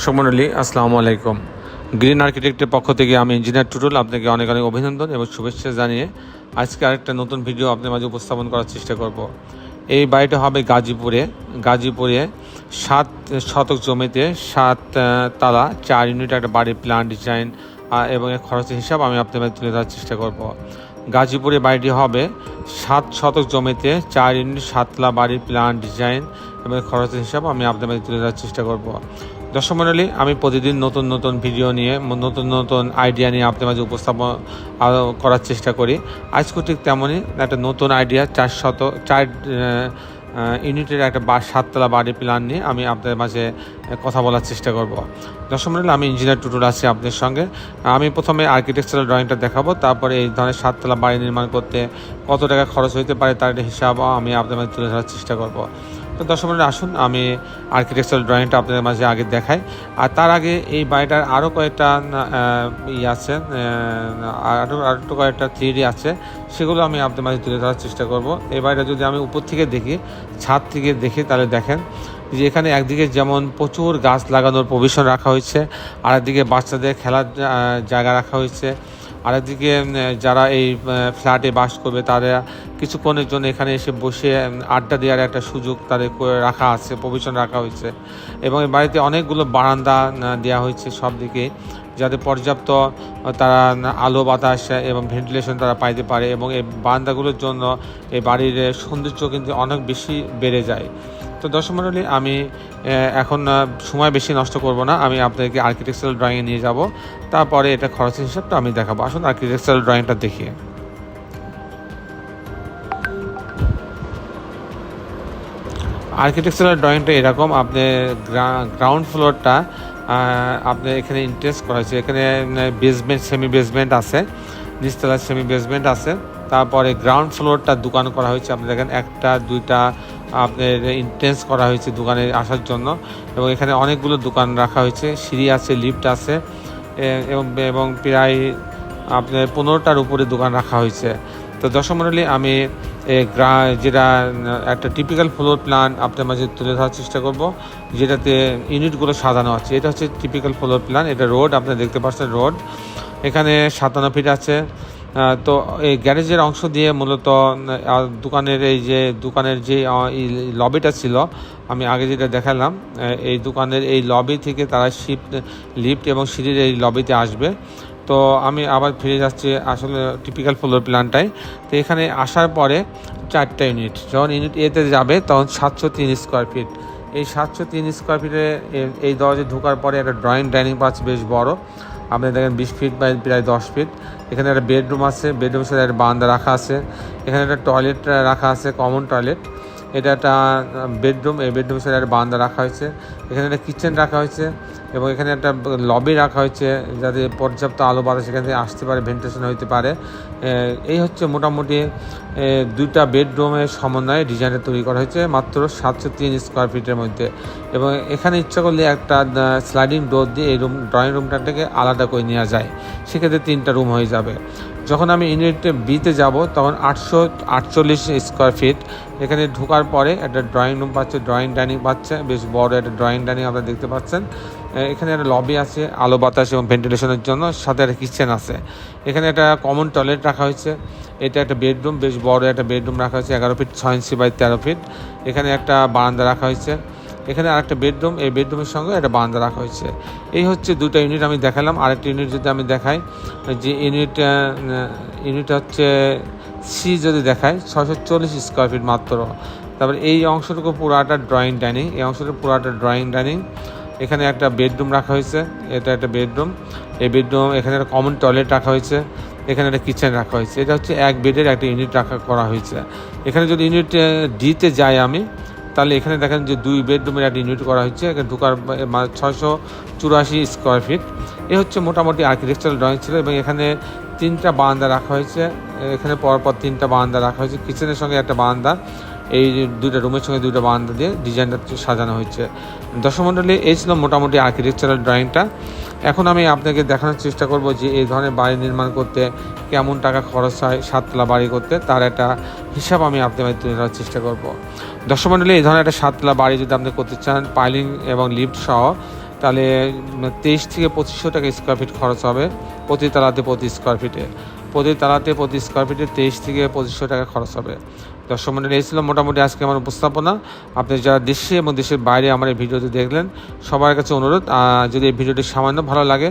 দর্শক আসসালামু আলাইকুম। গ্রিন আর্কিটেক্টের পক্ষ থেকে আমি ইঞ্জিনিয়ার টুটুল আপনাকে অনেক অনেক অভিনন্দন এবং শুভেচ্ছা জানিয়ে আজকে আরেকটা নতুন ভিডিও আপনার মাঝে উপস্থাপন করার চেষ্টা করব। এই বাড়িটা হবে গাজীপুরে। গাজীপুরে সাত শতক জমিতে সাত তালা, চার ইউনিট একটা বাড়ির প্ল্যান ডিজাইন এবং এর খরচের হিসাব আমি আপনার মাঝে তুলে ধরার চেষ্টা করব। গাজীপুরে বাড়িটি হবে সাত শতক জমিতে চার ইউনিট সাতলা বাড়ির প্ল্যান ডিজাইন এবং খরচের হিসাব আমি আপনাদের মাঝে তুলে ধরার চেষ্টা করব। দর্শক মণ্ডলী আমি প্রতিদিন নতুন নতুন ভিডিও নিয়ে, নতুন নতুন আইডিয়া নিয়ে আপনার মাঝে উপস্থাপন করার চেষ্টা করি। আজকেও ঠিক তেমনই একটা নতুন আইডিয়া চার শত, চার ইউনিটের একটা বা, সাততলা বাড়ি প্ল্যান নিয়ে আমি আপনাদের মাঝে কথা বলার চেষ্টা করব। দর্শক মণ্ডলী আমি ইঞ্জিনিয়ার টুটুল আছি আপনাদের সঙ্গে। আমি প্রথমে আর্কিটেকচারাল ড্রয়িংটা দেখাবো, তারপরে এই ধরনের সাততলা বাড়ি নির্মাণ করতে কত টাকা খরচ হতে পারে তার হিসাব আমি আপনাদের মাঝে তুলে ধরার চেষ্টা করব। তো দর্শক মণ্ডলী আসুন আমি আর্কিটেকচারাল ড্রয়িংটা আপনাদের মাঝে আগে দেখাই। আর তার আগে এই বাড়িটার আরও কয়েকটা আহ, ই আছে আরও আরও কয়েকটা থ্রি আছে সেগুলো আমি আপনাদের মাঝে তুলে ধরার চেষ্টা করব। এই বাড়িটা যদি আমি উপর থেকে দেখি ছাদ থেকে দেখি তাহলে দেখেন যে এখানে একদিকে যেমন প্রচুর গাছ লাগানোর প্রভিশন রাখা হয়েছে আর একদিকে বাচ্চাদের খেলার জায়গা রাখা হয়েছে। আরেকদিকে যারা এই ফ্ল্যাটে বাস করবে, তারা কিছুক্ষণের জন্য এখানে এসে বসে আড্ডা দেওয়ার একটা সুযোগ তাদের রাখা আছে, প্রভিশন রাখা হয়েছে। এবং এই বাড়িতে অনেকগুলো বারান্দা দেওয়া হয়েছে সব দিকে, যাতে পর্যাপ্ত, তারা আলো বাতাস এবং ভেন্টিলেশন তারা পাইতে পারে এবং এই বারান্দাগুলোর জন্য এই বাড়ির সৌন্দর্য কিন্তু অনেক বেশি বেড়ে যায়। তো দর্শক মণ্ডলী আমি এখন সময় বেশি নষ্ট করব না। আমি আপনাদেরকে আর্কিটেকচারাল ড্রয়িংয়ে নিয়ে যাব। তারপরে এটা খরচের হিসাবটা আমি দেখাবো। আসুন আর্কিটেকচারাল ড্রয়িংটা দেখিয়ে আর্কিটেকচারাল ড্রয়িংটা এরকম, আপনি গ্রাউন্ড ফ্লোরটা আপনি এখানে ইন্টারেস্ট করা হয়েছে। এখানে বেসমেন্ট সেমি বেসমেন্ট আছে নিচতলা সেমি বেসমেন্ট আছে। তারপরে গ্রাউন্ড ফ্লোরটা দোকান করা হয়েছে। আপনি দেখেন একটা, দুইটা আপনার ইন্টেন্স করা হয়েছে দোকানে আসার জন্য। এবং এখানে অনেকগুলো দোকান রাখা হয়েছে, সিঁড়ি আছে লিফট আছে এবং এবং প্রায় আপনার পনেরোটার উপরে দোকান রাখা হয়েছে। তো দর্শক মণ্ডলী আমি গ্রা- যেটা, একটা টিপিক্যাল ফ্লোর প্ল্যান আপনার মাঝে তুলে ধরার চেষ্টা করব, যেটাতে ইউনিটগুলো সাজানো আছে। এটা হচ্ছে টিপিক্যাল ফ্লোর প্ল্যান এটা রোড আপনি দেখতে পাচ্ছেন রোড এখানে সাতান্ন ফিট আছে তো এই গ্যারেজের অংশ দিয়ে মূলত দোকানের এই যে, দোকানের যে লবিটা ছিল, আমি আগে যেটা দেখালাম এই দোকানের এই লবি থেকে তারা শিফট, লিফট এবং সিঁড়ির এই লবিতে আসবে। তো আমি আবার ফিরে যাচ্ছি আসলে টিপিক্যাল ফ্লোর প্ল্যানটাই তো এখানে আসার পরে চারটা ইউনিট যখন ইউনিট এতে যাবে, তখন সাতশো তিন স্কোয়ার ফিট এই সাতশো তিন স্কোয়ার ফিটে এই দরজে ঢোকার পরে একটা ড্রয়িং ডাইনিং পাচ্ছে বেশ বড়। আপনি দেখেন বিশ ফিট বাই প্রায় দশ ফিট এখানে একটা বেডরুম আছে বেডরুমের সাথে একটা বান্দা রাখা আছে। এখানে একটা টয়লেট রাখা আছে কমন টয়লেট এটা একটা বেডরুম এই বেডরুমের সাথে একটা বান্দা রাখা হয়েছে। এখানে একটা কিচেন রাখা হয়েছে। এবং এখানে একটা লবি রাখা হয়েছে যাতে পর্যাপ্ত আলো বাতাস এখান থেকে আসতে পারে ভেন্টিলেশন হইতে পারে। এই হচ্ছে মোটামুটি দুইটা বেডরুমের সমন্বয়ে ডিজাইনটা তৈরি করা হয়েছে, মাত্র সাতশো তিন স্কোয়ার ফিটের মধ্যে। এবং এখানে ইচ্ছা করলে একটা স্লাইডিং ডোর দিয়ে এই রুম ড্রয়িং রুমটাকে আলাদা করে নেওয়া যায়। সেক্ষেত্রে তিনটা রুম হয়ে যাবে। যখন আমি ইউনিট বিতে যাব, তখন আটশো আটচল্লিশ স্কোয়ার ফিট এখানে ঢোকার পরে একটা ড্রয়িং রুম পাচ্ছে ড্রয়িং ডাইনিং পাচ্ছে, বেশ বড় একটা ড্রয়িং ডাইনিং আপনারা দেখতে পাচ্ছেন। এখানে একটা লবি আছে, আলো বাতাস এবং ভেন্টিলেশনের জন্য, সাথে একটা কিচেন আছে। এখানে একটা কমন টয়লেট রাখা হয়েছে। এটা একটা বেডরুম বেশ বড় একটা বেডরুম রাখা হয়েছে, এগারো ফিট ছয় ইঞ্চি বাই তেরো ফিট এখানে একটা বারান্দা রাখা হয়েছে। এখানে আরেকটা বেডরুম এই বেডরুমের সঙ্গে একটা বারান্দা রাখা হয়েছে। এই হচ্ছে দুটো ইউনিট আমি দেখালাম। আরেকটা ইউনিট যদি আমি দেখাই, যে ইউনিট ইউনিট হচ্ছে সি যদি দেখাই ছশো চল্লিশ স্কোয়ার ফিট মাত্র। তারপর এই অংশটুকু পুরাটা ড্রয়িং ডাইনিং এই অংশটুকু পুরাটা ড্রয়িং ডাইনিং এখানে একটা বেডরুম রাখা হয়েছে। এটা একটা বেডরুম। এই বেডরুম, এখানে একটা কমন টয়লেট রাখা হয়েছে। এখানে একটা কিচেন রাখা হয়েছে। এটা হচ্ছে এক বেডের একটা ইউনিট রাখা করা হয়েছে। এখানে যদি ইউনিট ডিতে যাই আমি, তাহলে এখানে দেখেন যে দুই বেডরুমের একটা ইউনিট করা হয়েছে। এখানে ঢোকার ছয়শো চুরাশি স্কোয়ার ফিট এ হচ্ছে মোটামুটি আর্কিটেকচারাল ড্রয়িং ছিল এবং এখানে তিনটা বারান্দা রাখা হয়েছে। এখানে পরপর তিনটা বারান্দা রাখা হয়েছে। কিচেনের সঙ্গে একটা বারান্দা। এই দুইটা রুমের সঙ্গে দুইটা বারান্দা দিয়ে ডিজাইনটা সাজানো হয়েছে। দশমণ্ডলী এই ছিল মোটামুটি আর্কিটেকচারাল ড্রয়িংটা এখন আমি আপনাকে দেখানোর চেষ্টা করব যে এই ধরনের বাড়ি নির্মাণ করতে কেমন টাকা খরচ হয়, সাততলা বাড়ি করতে, তার একটা হিসাব আমি আপনাদের তুলে ধরার চেষ্টা করব। দশমণ্ডলী এই ধরনের একটা সাততলা বাড়ি যদি আপনি করতে চান পাইলিং এবং লিফট সহ, তাহলে তেইশ থেকে পঁচিশশো টাকা স্কোয়ার ফিট খরচ হবে প্রতি তালাতে প্রতি স্কোয়ার ফিটে প্রতি তালাতে প্রতি স্কোয়ার ফিটে তেইশ থেকে পঁচিশশো টাকা খরচ হবে। দর্শক মন্ডলী, এই ছিল মোটামুটি আজকে আমার উপস্থাপনা। আপনি যারা দেশে এবং দেশের বাইরে আমার এই ভিডিওটি দেখলেন, সবার কাছে অনুরোধ যদি এই ভিডিওটি সামান্য ভালো লাগে,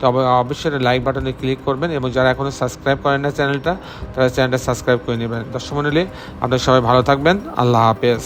তবে অবশ্যই লাইক বাটনে ক্লিক করবেন এবং যারা এখনও সাবস্ক্রাইব করেন না চ্যানেলটা তারা চ্যানেলটা সাবস্ক্রাইব করে নেবেন। দর্শক মন্ডলী, আপনারা সবাই ভালো থাকবেন। আল্লাহ হাফেজ।